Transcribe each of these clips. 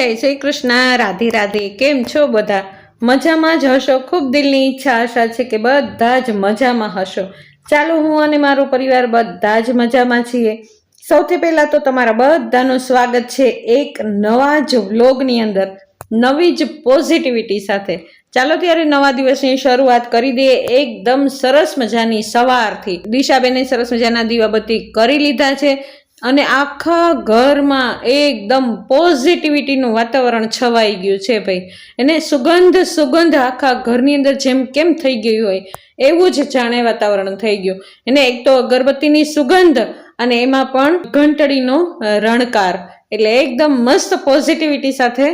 જય શ્રી કૃષ્ણ, રાધે રાધે, કેમ છો બધા? મજામાં જ હશો? ખૂબ દિલની ઈચ્છા આશા છે કે બધા જ મજામાં હશો. ચાલો હું અને મારો પરિવાર બધા જ મજામાં છીએ. સૌથી પહેલાં તો તમારા બધાનું સ્વાગત છે એક નવા જ વ્લોગની અંદર, નવી જ પોઝિટિવિટી સાથે. ચાલો ત્યારે નવા દિવસની શરૂઆત કરી દઈએ. એકદમ સરસ મજાની સવારથી દિશાબેને સરસ મજાના દીવાબત્તી કરી લીધા છે. અને આખા ઘરમાં એકદમ પોઝિટિવિટીનું વાતાવરણ છવાઈ ગયું છે ભાઈ. એને સુગંધ સુગંધ આખા ઘરની અંદર જેમ કેમ થઈ ગયું હોય, એવું જ જાણે વાતાવરણ થઈ ગયું. એને એક તો અગરબત્તીની સુગંધ અને એમાં પણ ઘંટડીનો રણકાર. એટલે એકદમ મસ્ત પોઝિટિવિટી સાથે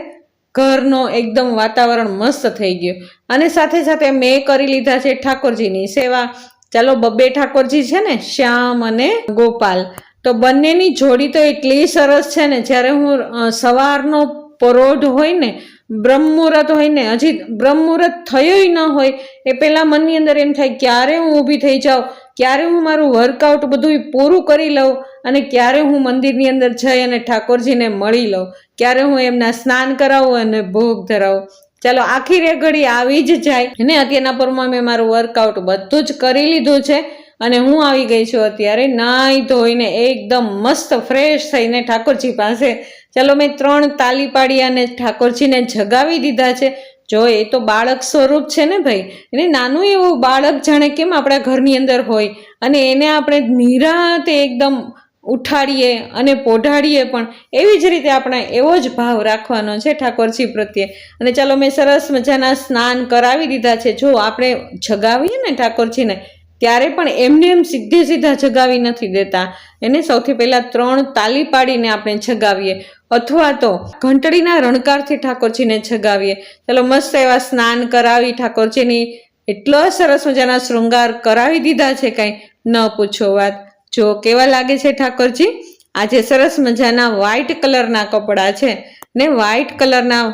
ઘરનો એકદમ વાતાવરણ મસ્ત થઈ ગયું. અને સાથે સાથે મેં કરી લીધા છે ઠાકોરજીની સેવા. ચાલો બબ્બે ઠાકોરજી છે ને, શ્યામ અને ગોપાલ. તો બંનેની જોડી તો એટલી સરસ છે ને, જ્યારે હું સવારનો પરોઢ હોય ને બ્રહ્મુહૂર્ત હોય ને, હજી બ્રહ્મુહૂર્ત થયોય ન હોય, એ પહેલાં મનની અંદર એમ થાય, ક્યારે હું ઊભી થઈ જાઉં? ક્યારે હું મારું વર્કઆઉટ બધું પૂરું કરી લઉં? અને ક્યારે હું મંદિરની અંદર જઈ અને ઠાકોરજીને મળી લઉં? ક્યારે હું એમના સ્નાન કરાવું અને ભોગ ધરાવું? ચાલો, આખી ઘડી આવી જ જાય. અને અત્યારના પરમાં મેં મારું વર્કઆઉટ બધું જ કરી લીધું છે. અને હું આવી ગઈ છું અત્યારે. નાહી ધોઈને એકદમ મસ્ત ફ્રેશ થઈને ઠાકોરજી પાસે. ચાલો મેં ત્રણ તાલી પાડી અને ઠાકોરજીને જગાવી દીધા છે. જો, એ તો બાળક સ્વરૂપ છે ને ભાઈ? એને નાનું એવું બાળક જાણે કેમ આપણા ઘરની અંદર હોય? અને એને આપણે નિરાતે એકદમ ઉઠાડીએ અને પોઢાડીએ પણ. એવી જ રીતે આપણે એવો જ ભાવ રાખવાનો છે ઠાકોરજી પ્રત્યે. અને ચાલો મેં સરસ મજાના સ્નાન કરાવી દીધા છે. જો, આપણે જગાવીએ ને ઠાકોરજીને ત્યારે પણ એમને એમ સીધે સીધા જગાવી નથી દેતા. એને સૌથી પહેલાં ત્રણ તાલી પાડીને આપણે જગાવીએ. અથવા તો ઘંટડીના રણકારથી ઠાકોરજીને જગાવીએ. ચાલો મસ્ત એવા સ્નાન કરાવી ઠાકોરજીની એટલો સરસ મજાના શૃંગાર કરાવી દીધા છે કાંઈ ન પૂછો વાત. જો કેવા લાગે છે ઠાકોરજી? આજે સરસ મજાના વ્હાઇટ કલરના કપડાં છે ને વ્હાઇટ કલરના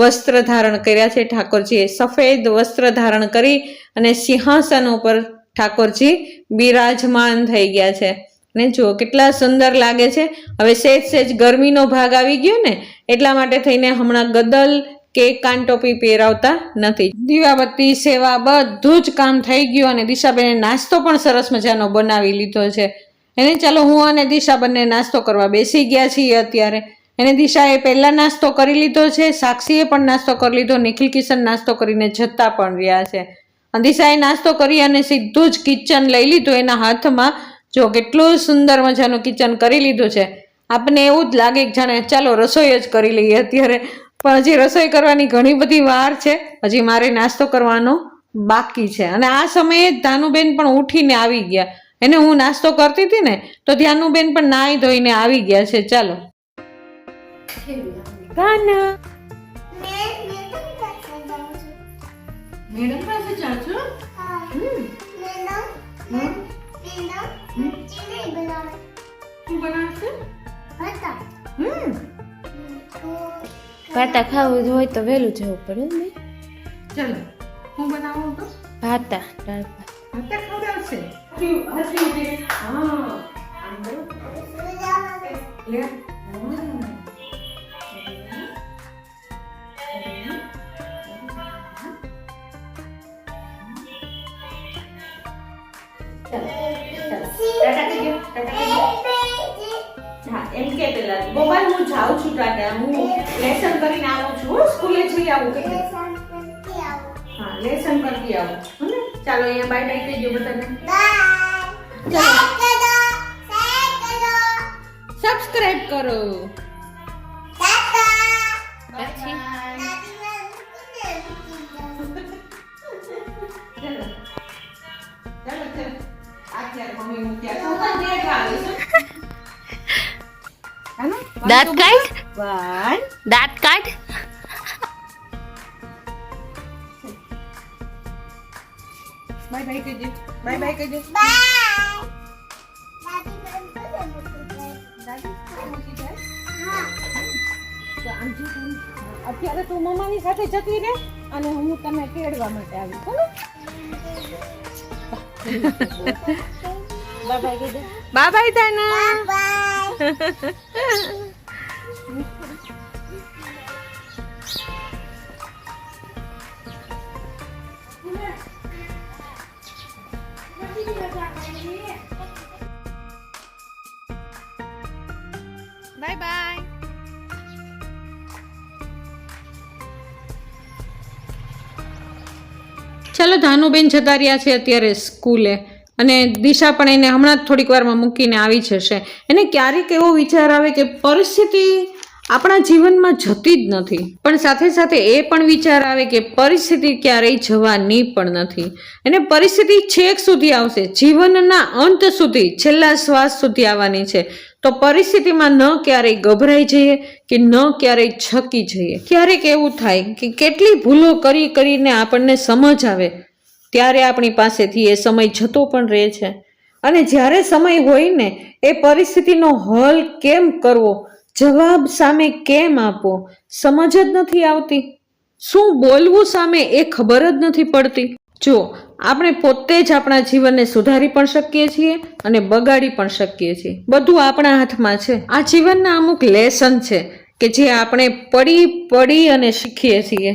વસ્ત્ર ધારણ કર્યા છે ઠાકોરજીએ. સફેદ વસ્ત્ર ધારણ કરી અને સિંહાસન ઉપર ઠાકોરજી બિરાજમાન થઈ ગયા છે. ને જો કેટલા સુંદર લાગે છે. હવે સેજ સેજ ગરમીનો ભાગ આવી ગયો ને, એટલા માટે થઈને હમણાં ગદલ કે કાન ટોપી પહેરાવતા નથી. દીવાબત્તી, સેવા, બધું જ કામ થઈ ગયું અને દિશાબેને નાસ્તો પણ સરસ મજાનો બનાવી લીધો છે. એને ચાલો હું અને દિશા બંને નાસ્તો કરવા બેસી ગયા છીએ અત્યારે. એને દિશાએ પહેલા નાસ્તો કરી લીધો છે, સાક્ષીએ પણ નાસ્તો કરી લીધો, નિખિલ કિશન નાસ્તો કરીને જતા પણ રહ્યા છે. દિશાએ નાસ્તો કરી અને સીધું જ કિચન લઈ લીધું. એના હાથમાં જો કેટલું સુંદર મજાનું કિચન કરી લીધું છે. આપણને એવું જ લાગે કે જાણે ચાલો રસોઈ જ કરી લઈએ અત્યારે. પણ હજી રસોઈ કરવાની ઘણી બધી વાર છે. હજી મારે નાસ્તો કરવાનો બાકી છે. અને આ સમયે જ ધાનુબેન પણ ઉઠીને આવી ગયા. એને હું નાસ્તો કરતી હતી ને તો ધ્યાનુબેન પણ નાહી ધોઈને આવી ગયા છે. ચાલો. મેડમ પાસે જાજો શું બનાવશે? ભાતા ખાવું હોય તો વહેલું જવું પડે ને. ચાલો હું બનાવું તો? ભાતા દાળ ભાત. ખવડાવશે? હા. લે. ગોપાલ હું જાઉં છું ટાટા હું લેસન કરીને આવું છું સ્કૂલે જઈ આવું કે? હા લેસન કરતી આવું. હો ને? ચાલો અહીંયા બાય બાય કહેજો બધાને. સબસ્ક્રાઇબ કરો. દાંત કાઢ. વન દાંત કાઢ. બાય બાય કહેજો બાય બાય કહેજો તમે અત્યારે તું મમ્માની સાથે જતી રહે અને હું તમને તેડવા માટે આવી બોલો બાય બાય કહેજો બાય ચાલો ધાનુબેન જતા રહ્યા છે અત્યારે સ્કૂલે. અને દિશા પણ એને હમણાં જ થોડીક વારમાં મૂકીને આવી જશે. એને ક્યારેક એવો વિચાર આવે કે પરિસ્થિતિ આપણા જીવનમાં જતી જ નથી. પણ સાથે સાથે એ પણ વિચાર આવે કે પરિસ્થિતિ ક્યારેય જવાની પણ નથી. અને પરિસ્થિતિ છેક સુધી આવશે. જીવનના અંત સુધી, છેલ્લા શ્વાસ સુધી આવવાની છે. તો પરિસ્થિતિમાં ન ક્યારેય ગભરાઈ જઈએ કે ન ક્યારેય છકી જઈએ. ક્યારેક એવું થાય કે કેટલી ભૂલો કરી કરીને આપણને સમજ આવે, ત્યારે આપણી પાસેથી એ સમય જતો પણ રહે છે. અને જ્યારે સમય હોય ને, એ પરિસ્થિતિનો હલ કેમ કરવો, જવાબ સામે કેમ આપવો, સમજ જ નથી આવતી. શું બોલવું સામે એ ખબર જ નથી પડતી. જો આપણે પોતે જ આપણા જીવનને સુધારી પણ શકીએ છીએ અને બગાડી પણ શકીએ છીએ. બધું આપણા હાથમાં છે. આ જીવનના અમુક લેસન છે કે જે આપણે પડી પડી અને શીખીએ છીએ.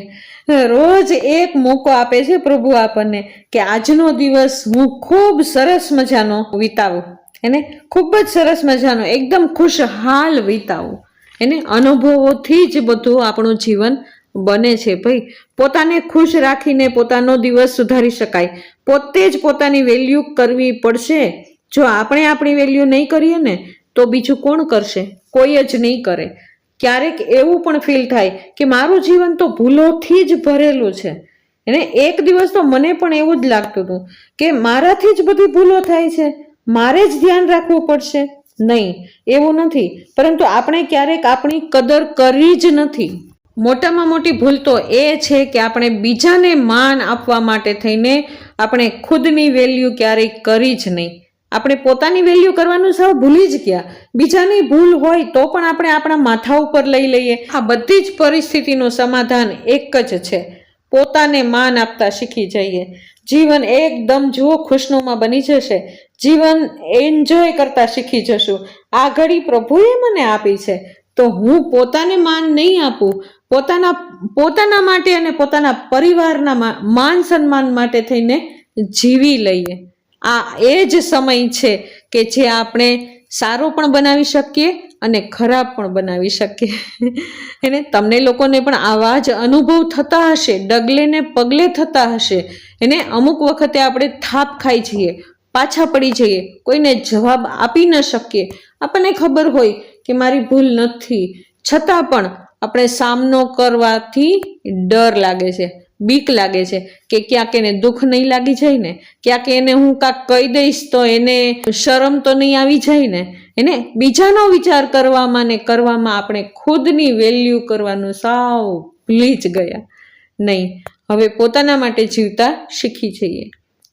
રોજ એક મોકો આપે છે પ્રભુ આપણને કે આજનો દિવસ હું ખૂબ સરસ મજાનો વિતાવું. એને ખૂબ જ સરસ મજાનો, એકદમ ખુશહાલ વિતાવું. એને અનુભવોથી જ બધું આપણું જીવન બને છે ભાઈ. પોતાને ખુશ રાખીને પોતાનો દિવસ સુધારી શકાય. પોતે જ પોતાની વેલ્યુ કરવી પડશે. જો આપણે આપણી વેલ્યુ નહીં કરીએ ને, તો બીજું કોણ કરશે? કોઈ જ નહીં કરે. ક્યારેક એવું પણ ફીલ થાય કે મારું જીવન તો ભૂલોથી જ ભરેલું છે. એને એક દિવસ તો મને પણ એવું જ લાગતું હતું કે મારાથી જ બધી ભૂલો થાય છે. મારે જ ધ્યાન રાખવું પડશે. નહીં, એવું નથી. પરંતુ આપણે ક્યારેક આપણી કદર કરી જ નથી. મોટામાં મોટી ભૂલ તો એ છે કે આપણે બીજાને માન આપવા માટે થઈને આપણે ખુદની વેલ્યુ ક્યારેય કરી જ નહીં. આપણે પોતાની વેલ્યુ કરવાનું સૌ ભૂલી જ ગયા. બીજાની ભૂલ હોય તો પણ આપણે આપણા માથા ઉપર લઈ લઈએ. આ બધી જ પરિસ્થિતિનું સમાધાન એક જ છે. પોતાને માન આપતા શીખી જઈએ. જીવન એકદમ, જુઓ, ખુશનુમાં બની જશે. જીવન એન્જોય કરતા શીખી જશું. આ ઘડી પ્રભુએ મને આપી છે. તો હું પોતાને માન નહીં આપું, પોતાના પોતાના માટે અને પોતાના પરિવારના માન સન્માન માટે થઈને જીવી લઈએ. આ એ જ સમય છે કે જે આપણે સારો પણ બનાવી શકીએ અને ખરાબ પણ બનાવી શકીએ. એને તમને લોકોને પણ આવા જ અનુભવ થતા હશે ડગલે ને પગલે થતા હશે. એને અમુક વખતે આપણે થાપ ખાઈ જઈએ. પાછા પડી જઈએ. કોઈને જવાબ આપી ન શકીએ. આપણને ખબર હોય કે મારી ભૂલ નથી. છતાં પણ આપણે સામનો કરવાથી ડર લાગે છે, બીક લાગે છે કે ક્યાંક એને દુઃખ નહીં લાગી જાય ને, ક્યાંક એને હું કાંક કહી દઈશ તો એને શરમ તો નહીં આવી જાય ને. એને બીજાનો વિચાર કરવામાં ને કરવામાં આપણે ખુદની વેલ્યુ કરવાનું સાવ ભૂલી જ ગયા. નહીં, હવે પોતાના માટે જીવતા શીખી જઈએ.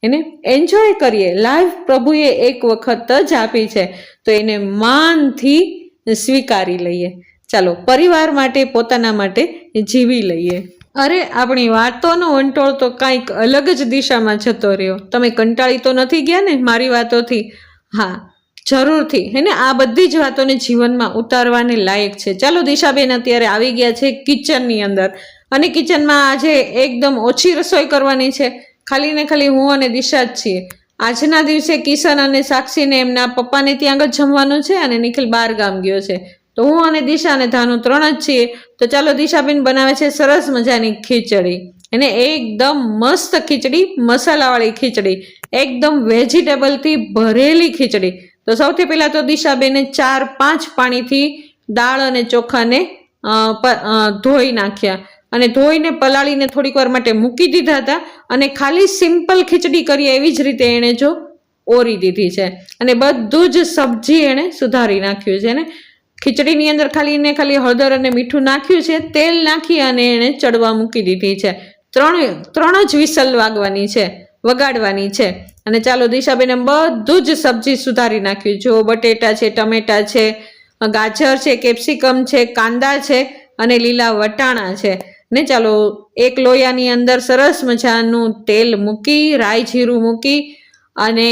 એને એન્જોય કરીએ. લાઈફ પ્રભુએ એક વખત જ આપી છે. તો એને માનથી સ્વીકારી લઈએ. ચાલો, પરિવાર માટે, પોતાના માટે જીવી લઈએ. અરે, આપણી વાતોનો વંટોળ તો કાંઈક અલગ જ દિશામાં જતો રહ્યો. તમે કંટાળી તો નથી ગયા ને મારી વાતોથી? હા, જરૂરથી. એને આ બધી જ વાતોને જીવનમાં ઉતારવાને લાયક છે. ચાલો, દિશાબેન અત્યારે આવી ગયા છે કિચનની અંદર. અને કિચનમાં આજે એકદમ ઓછી રસોઈ કરવાની છે. ખાલી ને ખાલી હું અને દિશા જ છીએ. આજના દિવસે કિશન અને સાક્ષીને એમના પપ્પાને ત્યાં આગળ જમવાનું છે અને નિખિલ બાર ગામ ગયો છે. તો હું અને દિશા અને ધાનુ ત્રણ જ છીએ. તો ચાલો દિશાબેન બનાવે છે સરસ મજાની ખીચડી. એને એકદમ મસ્ત ખીચડી, મસાલાવાળી ખીચડી. એકદમ વેજીટેબલથી ભરેલી ખીચડી. તો સૌથી પહેલાં તો દિશાબેને ચાર પાંચ પાણીથી દાળ અને ચોખાને ધોઈ નાખ્યા. અને ધોઈને પલાળીને થોડીક વાર માટે મૂકી દીધા હતા અને ખાલી સિમ્પલ ખીચડી કરીએ એવી જ રીતે એણે જો ઓરી દીધી છે. અને બધું જ સબ્જી એણે સુધારી નાખ્યું છે ને. ખીચડીની અંદર ખાલી એને ખાલી હળદર અને મીઠું નાખ્યું છે, તેલ નાખી અને એણે ચડવા મૂકી દીધી છે. ત્રણ ત્રણ જ વિસલ વાગવાની છે, વગાડવાની છે. અને ચાલો દિશાબેને બધું જ સબ્જી સુધારી નાખ્યું. જો બટેટા છે, ટમેટા છે, ગાજર છે, કેપ્સિકમ છે, કાંદા છે અને લીલા વટાણા છે. ને ચાલો એક લોયાની અંદર સરસ મજાનું તેલ મૂકી, રાઈ જીરું મૂકી અને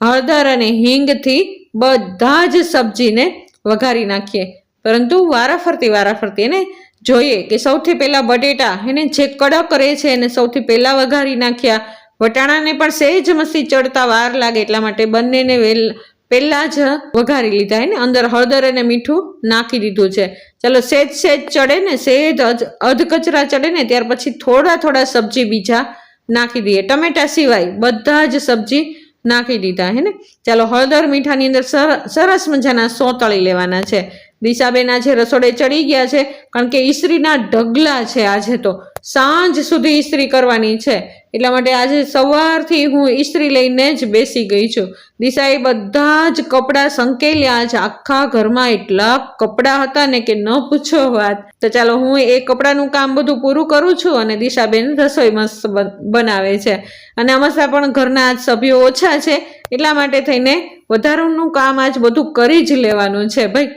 હળદર અને હિંગથી બધા જ સબ્જીને વઘારી નાખીએ. પરંતુ વારાફરતી વારાફરતી એને જોઈએ કે સૌથી પહેલાં બટેટા એને જે કડક રહે છે એને સૌથી પહેલાં વઘારી નાખ્યા. વટાણાને પણ સહેજ મસી ચડતા વાર લાગે એટલા માટે બંનેને વેલ પહેલાં જ વઘારી લીધા એને. અંદર હળદર અને મીઠું નાખી દીધું છે. ચાલો સહેજ સહેજ ચડે ને સહેજ અધ કચરા ચડે ને, ત્યાર પછી થોડા થોડા સબ્જી બીજા નાખી દઈએ. ટમેટા સિવાય બધા જ સબ્જી નાખી દીધા, હે ને? ચાલો હળદર મીઠાની અંદર સર- સરસ મજાના સોતળી લેવાના છે. દિશાબેન આજે રસોડે ચડી ગયા છે, કારણ કે ઈસ્ત્રીના ઢગલા છે આજે તો. સાંજ સુધી ઈસ્ત્રી કરવાની છે. એટલા માટે આજે સવારથી હું ઈસ્ત્રી લઈને જ બેસી ગઈ છું. દિશાએ બધા જ કપડાં સંકેલ્યા છે આખા ઘરમાં એટલા કપડાં હતા ને કે ન પૂછો વાત. તો ચાલો, હું એ કપડાનું કામ બધું પૂરું કરું છું અને દિશાબેન રસોઈ મસ્ત બન- બનાવે છે. અને અમસ્તા પણ ઘરના આજ સભ્યો ઓછા છે. એટલા માટે થઈને વધારાનું કામ આજ બધું કરી જ લેવાનું છે, ભાઈ.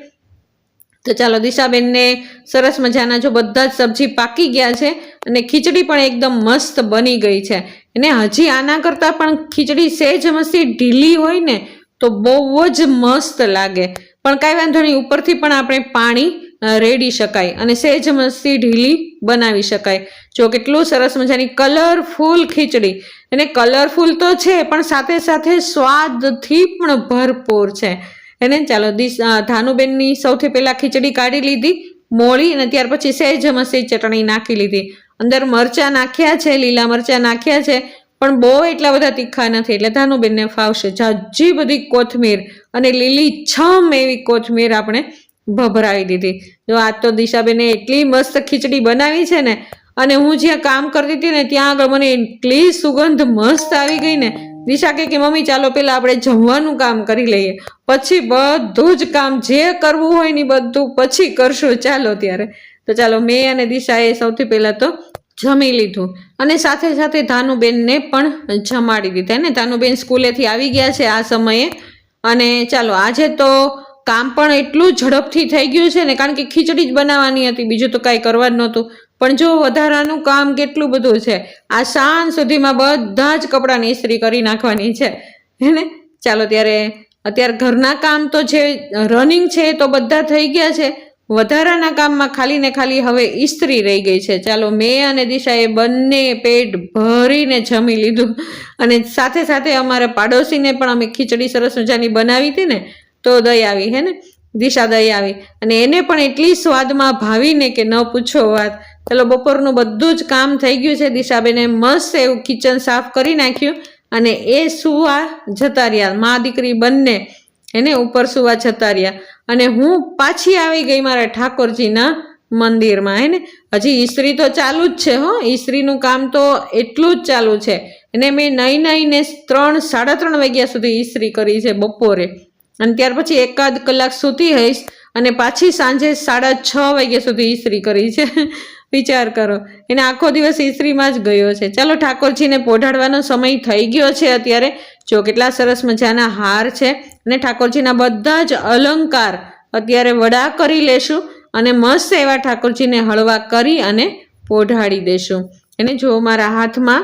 તો ચાલો દિશાબેનને સરસ મજાના જો બધા જ સબ્જી પાકી ગયા છે અને ખીચડી પણ એકદમ મસ્ત બની ગઈ છે. અને હજી આના કરતાં પણ ખીચડી સહેજ મસ્તી ઢીલી હોય ને તો બહુ જ મસ્ત લાગે. પણ કાંઈ વાંધો નહીં, ઉપરથી પણ આપણે પાણી રેડી શકાય અને સહેજ મસ્તી ઢીલી બનાવી શકાય. જો કેટલું સરસ મજાની કલરફુલ ખીચડી. અને કલરફુલ તો છે, પણ સાથે સાથે સ્વાદથી પણ ભરપૂર છે. એને ચાલો, દિશ ધાનુબેનની સૌથી પહેલાં ખીચડી કાઢી લીધી, મોળી અને ત્યાર પછી સહેજ મસી ચટણી નાખી લીધી. અંદર મરચાં નાખ્યા છે, લીલા મરચાં નાખ્યા છે, પણ બહુ એટલા બધા તીખા નથી. એટલે ધાનુબેનને ફાવશે જાજી બધી કોથમીર અને લીલી છમ એવી કોથમીર આપણે ભભરાવી દીધી. જો, આજ તો દિશાબેને એટલી મસ્ત ખીચડી બનાવી છે ને, અને હું જ્યાં કામ કરતી હતી ને, ત્યાં આગળ મને એટલી સુગંધ મસ્ત આવી ગઈ ને દિશા કે મમ્મી, ચાલો પહેલાં આપણે જમવાનું કામ કરી લઈએ. પછી બધું જ કામ જે કરવું હોય ને બધું પછી કરશું. ચાલો ત્યારે. તો ચાલો, મેં અને દિશાએ સૌથી પહેલા તો જમી લીધું. અને સાથે સાથે ધાનુબેનને પણ જમાડી દીધા. ને? ધાનુબેન સ્કૂલેથી આવી ગયા છે આ સમયે. અને ચાલો, આજે તો કામ પણ એટલું ઝડપથી થઈ ગયું છે ને, કારણ કે ખીચડી જ બનાવવાની હતી, બીજું તો કાંઈ કરવા જ નહોતું. પણ જો વધારાનું કામ કેટલું બધું છે, આ સાંજ સુધીમાં બધા જ કપડાં ઇસ્ત્રી કરી નાખવાની છે. હે ને? ચાલો ત્યારે, અત્યારે ઘરના કામ તો જે રનિંગ છે તો બધા થઈ ગયા છે. વધારાના કામમાં ખાલી ને ખાલી હવે ઇસ્ત્રી રહી ગઈ છે. ચાલો મેં અને દિશાએ બંને પેટ ભરીને જમી લીધું. અને સાથે સાથે અમારા પાડોશીને પણ અમે ખીચડી સરસ મજાની બનાવી હતી ને તો દઈ આવી, હે ને? દિશા દઈ આવી. અને એને પણ એટલી સ્વાદમાં ભાવીને કે ન પૂછો વાત. ચાલો, બપોરનું બધું જ કામ થઈ ગયું છે. દિશાબેને મસ્ત એવું કિચન સાફ કરી નાખ્યું. અને એ સુવા જતા રહ્યા મા દીકરી બંને, એને ઉપર સુવા જતા રહ્યા અને હું પાછી આવી ગઈ મારા ઠાકોરજીના મંદિરમાં, હે ને? હજી ઈસ્ત્રી તો ચાલુ જ છે, હો. ઈસ્ત્રીનું કામ તો એટલું જ ચાલુ છે. અને મેં નહીં નહીંને ત્રણ, સાડા ત્રણ વાગ્યા સુધી ઈસ્ત્રી કરી છે બપોરે. અને ત્યાર પછી એકાદ કલાક સૂતી હઈશ અને પાછી સાંજે સાડા છ વાગ્યા સુધી ઈસ્ત્રી કરી છે. વિચાર કરો. એને આખો દિવસ ઈસ્ત્રીમાં જ ગયો છે. ચાલો ઠાકોરજીને પોઢાડવાનો સમય થઈ ગયો છે અત્યારે. જો કેટલા સરસ મજાના હાર છે અને ઠાકોરજીના બધા જ અલંકાર અત્યારે વડા કરી લેશું અને મસ્ત એવા ઠાકોરજીને હળવા કરી અને પોઢાડી દેશું. એને જો મારા હાથમાં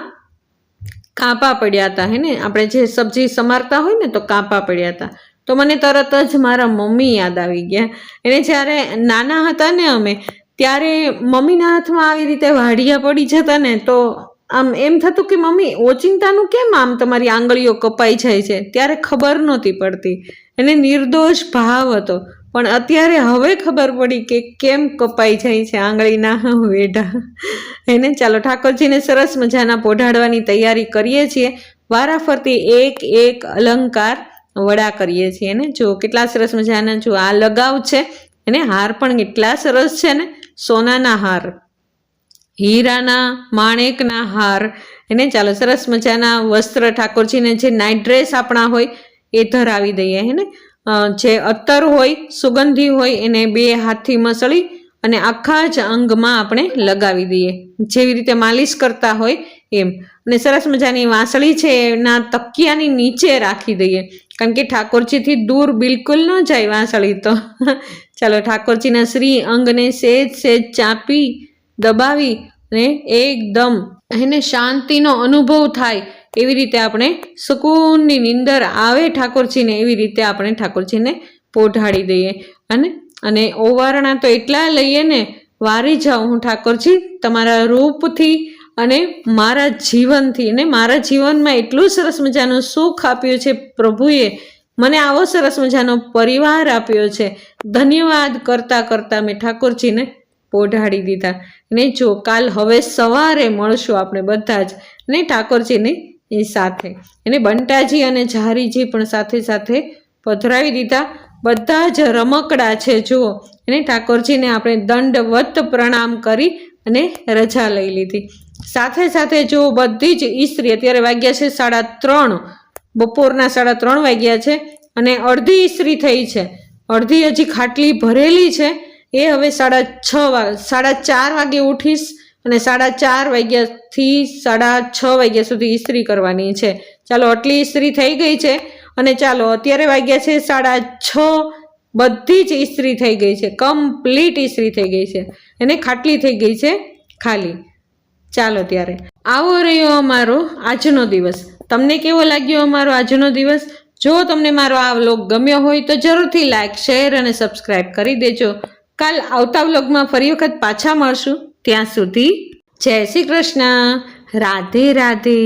કાપા પડ્યા હતા, હે ને? આપણે જે સબ્જી સમારતા હોય ને તો કાપા પડ્યા હતા. તો મને તરત જ મારા મમ્મી યાદ આવી ગયા. એને જ્યારે નાના હતા ને અમે, ત્યારે મમ્મીના હાથમાં આવી રીતે વાડિયા પડી જતા ને, તો આમ એમ થતું કે, મમ્મી, ઓચિંતાનું કેમ આમ તમારી આંગળીઓ કપાઈ જાય છે? ત્યારે ખબર નહોતી પડતી. એને નિર્દોષ ભાવ હતો. પણ અત્યારે હવે ખબર પડી કે કેમ કપાઈ જાય છે આંગળીના વેઢા. એને, ચાલો, ઠાકોરજીને સરસ મજાના પોઢાડવાની તૈયારી કરીએ છીએ. વારાફરતી એક એક અલંકાર વડા કરીએ છીએ ને? જો કેટલા સરસ મજાના, જો આ લગાવ છે એને હાર પણ કેટલા સરસ છે ને? સોનાના હાર, હીરાના, માણેકના હાર, એને ચાલો સરસ મજાના વસ્ત્ર ઠાકોરજીને જે નાઇટ ડ્રેસ આપણા હોય એ ધરાવી દઈએ, હે ને? જે અત્તર હોય, સુગંધી હોય, એને બે હાથથી મસળી અને આખા જ અંગમાં આપણે લગાવી દઈએ. જેવી રીતે માલિશ કરતા હોય એમ. અને સરસ મજાની વાંસળી છે એના તકિયાની નીચે રાખી દઈએ. કારણ કે ઠાકોરજીથી દૂર બિલકુલ ન જાય વાંસળી તો. ચાલો ઠાકોરજીના શ્રી અંગને સેજ સેજ ચાપી, દબાવી ને એકદમ એને શાંતિનો અનુભવ થાય એવી રીતે આપણે સુકૂનની નિંદર આવે ઠાકોરજીને, એવી રીતે આપણે ઠાકોરજીને પોઢાડી દઈએ. અને અને ઓવારણા તો એટલા લઈએ ને, વારી જાઉં હું ઠાકોરજી, તમારા રૂપથી અને મારા જીવનથી અને મારા જીવનમાં એટલું સરસ મજાનું સુખ આપ્યું છે પ્રભુએ. મને આવો સરસ મજાનો પરિવાર આપ્યો છે. ધન્યવાદ કરતાં કરતાં મેં ઠાકોરજીને પોઢાડી દીધા. ને જો કાલ હવે સવારે મળશું આપણે બધા જ, ને ઠાકોરજીને સાથે. એને બંટાજી અને ઝારીજી પણ સાથે સાથે પધરાવી દીધા. બધા જ રમકડા છે, જુઓ. એને ઠાકોરજીને આપણે દંડવત પ્રણામ કરી અને રજા લઈ લીધી. સાથે સાથે જો બધી જ ઈસ્ત્રી અત્યારે વાગ્યા છે સાડા ત્રણ, બપોરના સાડા ત્રણ વાગ્યા છે અને અડધી ઈસ્ત્રી થઈ છે. અડધી હજી ખાટલી ભરેલી છે. એ હવે સાડા છ સાડા ચાર વાગે ઉઠીશ અને સાડા ચાર વાગ્યાથી સાડા છ વાગ્યા સુધી ઈસ્ત્રી કરવાની છે. ચાલો, આટલી ઈસ્ત્રી થઈ ગઈ છે અને ચાલો, અત્યારે વાગ્યા છે સાડા છ, બધી જ ઈસ્ત્રી થઈ ગઈ છે. કમ્પ્લીટ ઈસ્ત્રી થઈ ગઈ છે. અને ખાટલી થઈ ગઈ છે ખાલી. ચાલો ત્યારે. આવો રહ્યો અમારો આજનો દિવસ. તમને કેવો લાગ્યો અમારો આજનો દિવસ? જો તમને મારો આ વ્લોગ ગમ્યો હોય તો જરૂરથી લાઇક શેર અને સબસ્ક્રાઈબ કરી દેજો. કાલ આવતા વ્લોગમાં ફરી વખત પાછા મળશું. ત્યાં સુધી જય શ્રી કૃષ્ણ. રાધે રાધે.